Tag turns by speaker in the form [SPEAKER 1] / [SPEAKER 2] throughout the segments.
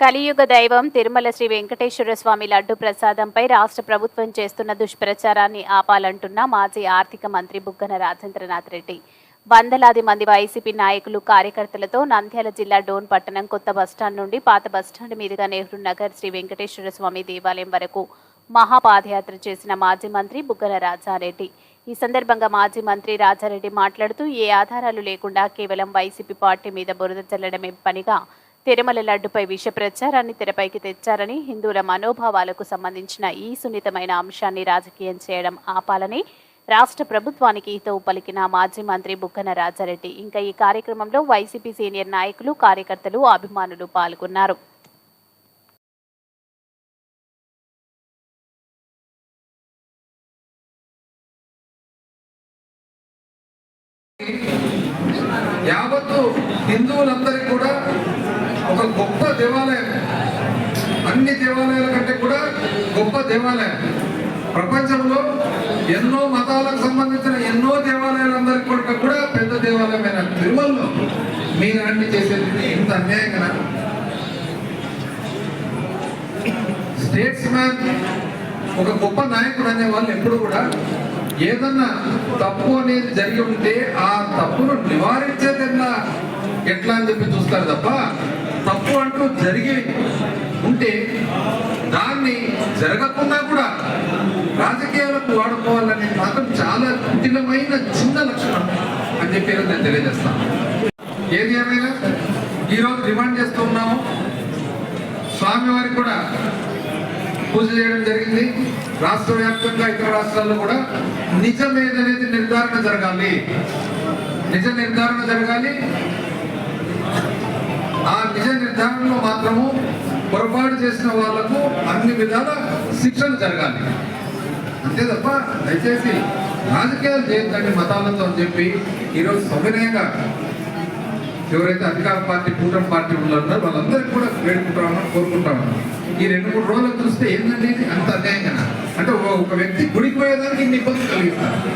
[SPEAKER 1] కలియుగ దైవం తిరుమల శ్రీ వెంకటేశ్వర స్వామి లడ్డు ప్రసాదంపై రాష్ట్ర ప్రభుత్వం చేస్తున్న దుష్ప్రచారాన్ని ఆపాలంటున్న మాజీ ఆర్థిక మంత్రి బుగ్గన రాజేంద్రనాథ్ రెడ్డి. వందలాది మంది వైసీపీ నాయకులు కార్యకర్తలతో నంద్యాల జిల్లా డోన్ పట్టణం కొత్త బస్టాండ్ నుండి పాత బస్టాండ్ మీదుగా నెహ్రూ నగర్ శ్రీ వెంకటేశ్వర స్వామి దేవాలయం వరకు మహాపాదయాత్ర చేసిన మాజీ మంత్రి బుగ్గన రాజారెడ్డి. ఈ సందర్భంగా మాజీ మంత్రి రాజారెడ్డి మాట్లాడుతూ ఏ ఆధారాలు లేకుండా కేవలం వైసీపీ పార్టీ మీద బురద చల్లడమే పనిగా తిరుమల లడ్డుపై విష ప్రచారాన్ని తెరపైకి తెచ్చారని హిందువుల మనోభావాలకు సంబంధించిన ఈ సున్నితమైన అంశాన్ని రాజకీయం చేయడం ఆపాలని రాష్ట్ర ప్రభుత్వానికి హితవు పలికిన మాజీ మంత్రి బుగ్గన రాజారెడ్డి. ఇంకా ఈ కార్యక్రమంలో వైసీపీ సీనియర్ నాయకులు కార్యకర్తలు అభిమానులు పాల్గొన్నారు.
[SPEAKER 2] యావత్తు హిందువులందరికీ కూడా ఒక గొప్ప దేవాలయం. అన్ని దేవాలయాల కంటే కూడా గొప్ప దేవాలయం. ప్రపంచంలో ఎన్నో మతాలకు సంబంధించిన ఎన్నో దేవాలయాలందరి కొరకు కూడా పెద్ద దేవాలయమైన తిరుమలలో మీరు అన్ని చేసేది ఇంత అన్యాయంగా స్టేట్స్ మ్యాన్ ఒక గొప్ప నాయకుడు అనే వాళ్ళు ఎప్పుడు కూడా ఏదన్నా తప్పు అనేది జరిగి ఉంటే ఆ తప్పును నివారించేదన్నా ఎట్లా అని చెప్పి చూస్తారు తప్ప తప్పు అంటూ జరిగి ఉంటే దాన్ని జరగకుండా కూడా రాజకీయాలకు వాడుకోవాలనేది మాత్రం చాలా కుటిలమైన చిన్న లక్షణం అని చెప్పి నేను తెలియజేస్తాను. ఏది ఏమైనా ఈరోజు డిమాండ్ చేస్తూ ఉన్నాము. స్వామివారికి కూడా పూజ చేయడం జరిగింది. రాష్ట్ర వ్యాప్తంగా ఇతర రాష్ట్రాల్లో కూడా నిజమేదనేది నిర్ధారణ జరగాలి. నిజ నిర్ధారణ జరగాలి. ఆ నిజ నిర్ధారణలో మాత్రము పొరపాటు చేసిన వాళ్ళకు అన్ని విధాల శిక్షణ జరగాలి. అంతే తప్ప దయచేసి రాజకీయాలు చేయొద్దండి మతాలతో అని చెప్పి ఈరోజు సవినయంగా ఎవరైతే అధికార పార్టీ కూటమి పార్టీ ఉన్నారో వాళ్ళందరికీ కూడా వేడుకుంటామని కోరుకుంటామని. ఈ రెండు మూడు రోజులు చూస్తే ఏంటంటే ఇది అంత అన్యాయంగా అంటే ఒక- ఒక వ్యక్తి గుడికి పోయేదానికి ఇన్ని ఇబ్బందులు కలిగిస్తారు.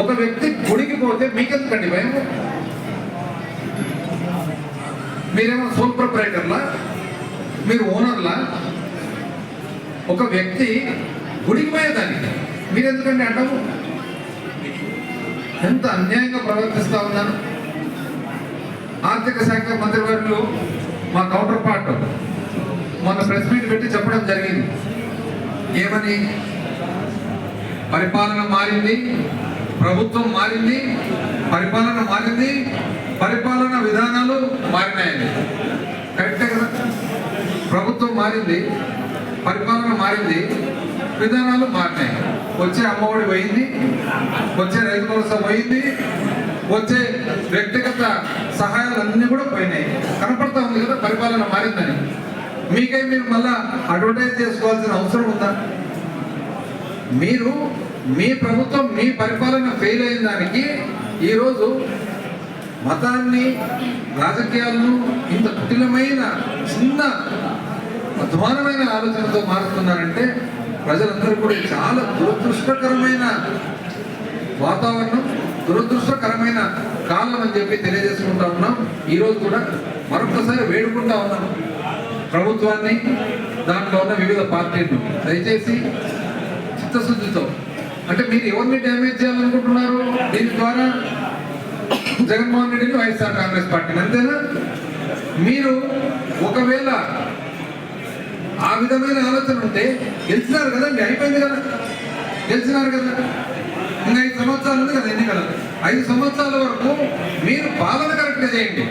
[SPEAKER 2] ఒక వ్యక్తి గుడికి పోతే మీకెందుకండి భయం మీరేమో సోల్ ప్రొపరేటర్లా? మీరు ఓనర్లా? ఒక వ్యక్తి గుడికి పోయేదానికి మీరెందుకండి అంటాము ఎంత అన్యాయంగా ప్రవర్తిస్తా ఉన్నాను? ఆర్థిక శాఖ మంత్రివర్యులు మా కౌంటర్ పార్ట్ మొన్న ప్రెస్ మీట్ పెట్టి చెప్పడం జరిగింది. ఏమని? పరిపాలన మారింది ప్రభుత్వం మారింది పరిపాలన మారింది పరిపాలన విధానం ఉన్నాయండి కరెక్టే కదా? ప్రభుత్వం మారింది పరిపాలన మారింది విధానాలు మారినాయి. వచ్చే అమ్మఒడి పోయింది వచ్చే రైతు భరోసా పోయింది వచ్చే వ్యక్తిగత సహాయాలన్నీ కూడా పోయినాయి. కనపడతా ఉంది కదా పరిపాలన మారిందని. మీకై మీరు మళ్ళా అడ్వర్టైజ్ చేసుకోవాల్సిన అవసరం ఉందా? మీరు మీ ప్రభుత్వం మీ పరిపాలన ఫెయిల్ అయిన దానికి ఈరోజు మతాన్ని రాజకీయాలను ఇంత కుటిలమైన చిన్న అధ్వానమైన ఆలోచనతో మారుతున్నారంటే ప్రజలందరూ కూడా చాలా దురదృష్టకరమైన వాతావరణం దురదృష్టకరమైన కాలం అని చెప్పి తెలియజేసుకుంటా ఉన్నాం. ఈరోజు కూడా మరొకసారి వేడుకుంటా ఉన్నాం ప్రభుత్వాన్ని దాంట్లో ఉన్న వివిధ పార్టీలు దయచేసి చిత్తశుద్ధితో అంటే మీరు ఎవరిని డ్యామేజ్ చేయాలనుకుంటున్నారు? దీని ద్వారా జగన్మోహన్ రెడ్డిని వైఎస్ఆర్ కాంగ్రెస్ పార్టీని అంతేనా? మీరు ఒకవేళ ఆ విధమైన ఆలోచన ఉంటే గెలిచినారు కదండి అయిపోయింది కదా? గెలిచినారు కదా? ఇంకా ఐదు సంవత్సరాలు ఉంది కదా ఎన్నికలు. ఐదు సంవత్సరాల వరకు మీరు పాలన కరెక్ట్గా చేయండి.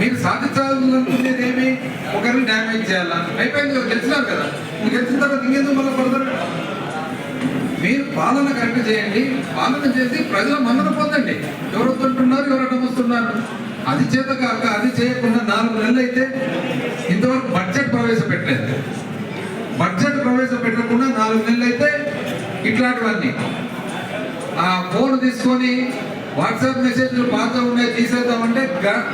[SPEAKER 2] మీరు సాధించాలనుకునేది ఏమి ఒకరిని డ్యామేజ్ చేయాలా? అయిపోయింది కదా గెలిచినారు కదా. మీరు గెలిచిన తర్వాత ఇంకెందుకు మళ్ళీ పడతారు? మీరు పాలన కరెక్ట్ చేయండి. పాలన చేసి ప్రజల మన్నన పొందండి. అది చేత కాక అది చేయకుండా నాలుగు నెలలు అయితే ఇంతవరకు బడ్జెట్ ప్రవేశపెట్టలేదు. బడ్జెట్ ప్రవేశపెట్టకుండా నాలుగు నెలలు అయితే ఇట్లాంటివన్నీ. ఆ ఫోన్ తీసుకొని వాట్సాప్ మెసేజ్లు పాత ఉన్నాయి తీసేద్దామంటే గ-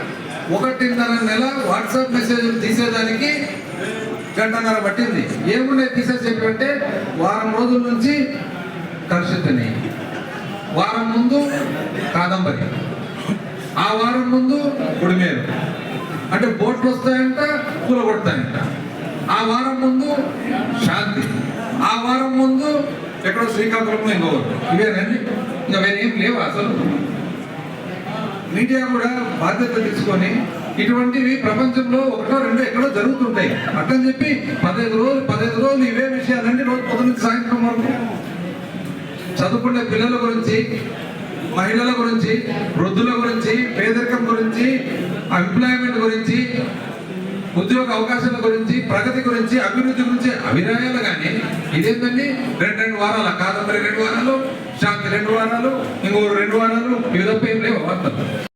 [SPEAKER 2] ఒకటిన్నర నెల వాట్సాప్ మెసేజ్లు తీసేదానికి గంటన్నర పట్టింది. ఏమున్నాయి తీసేసి చెప్పంటే వారం రోజుల నుంచి కలుషితని వారం ముందు కాదంబరి. ఆ వారం ముందు గుడిమేరు అంటే బోట్లు వస్తాయంట కూలగొడతాయంట ఆ వారం ముందు శాంతి. ఆ వారం ముందు ఎక్కడో శ్రీకాకుళంలో ఇంకో ఇవేనండి? ఇంకా వేరేం లేవు అసలు? మీడియా కూడా బాధ్యత తీసుకొని ఇటువంటివి ప్రపంచంలో ఒకటో రెండో ఎక్కడో జరుగుతుంటాయి. అట్లని చెప్పి పదహైదు రోజులు పదహైదు రోజులు ఇవే విషయాలండి రోజు పొద్దున్న నుంచి సాయంత్రం వరకు చదువుకునే పిల్లల గురించి మహిళల గురించి వృద్ధుల గురించి పేదరికం గురించి ఎంప్లాయ్మెంట్ గురించి ఉద్యోగ అవకాశాల గురించి ప్రగతి గురించి అభివృద్ధి గురించి అభిప్రాయాలు కానీ ఇదేంటండి రెండు రెండు వారాల? కాదంబరి రెండు వారాలు. శాంతి రెండు వారాలు ఇంకో రెండు వారాలు. ఏదో తప్ప ఏం లేవు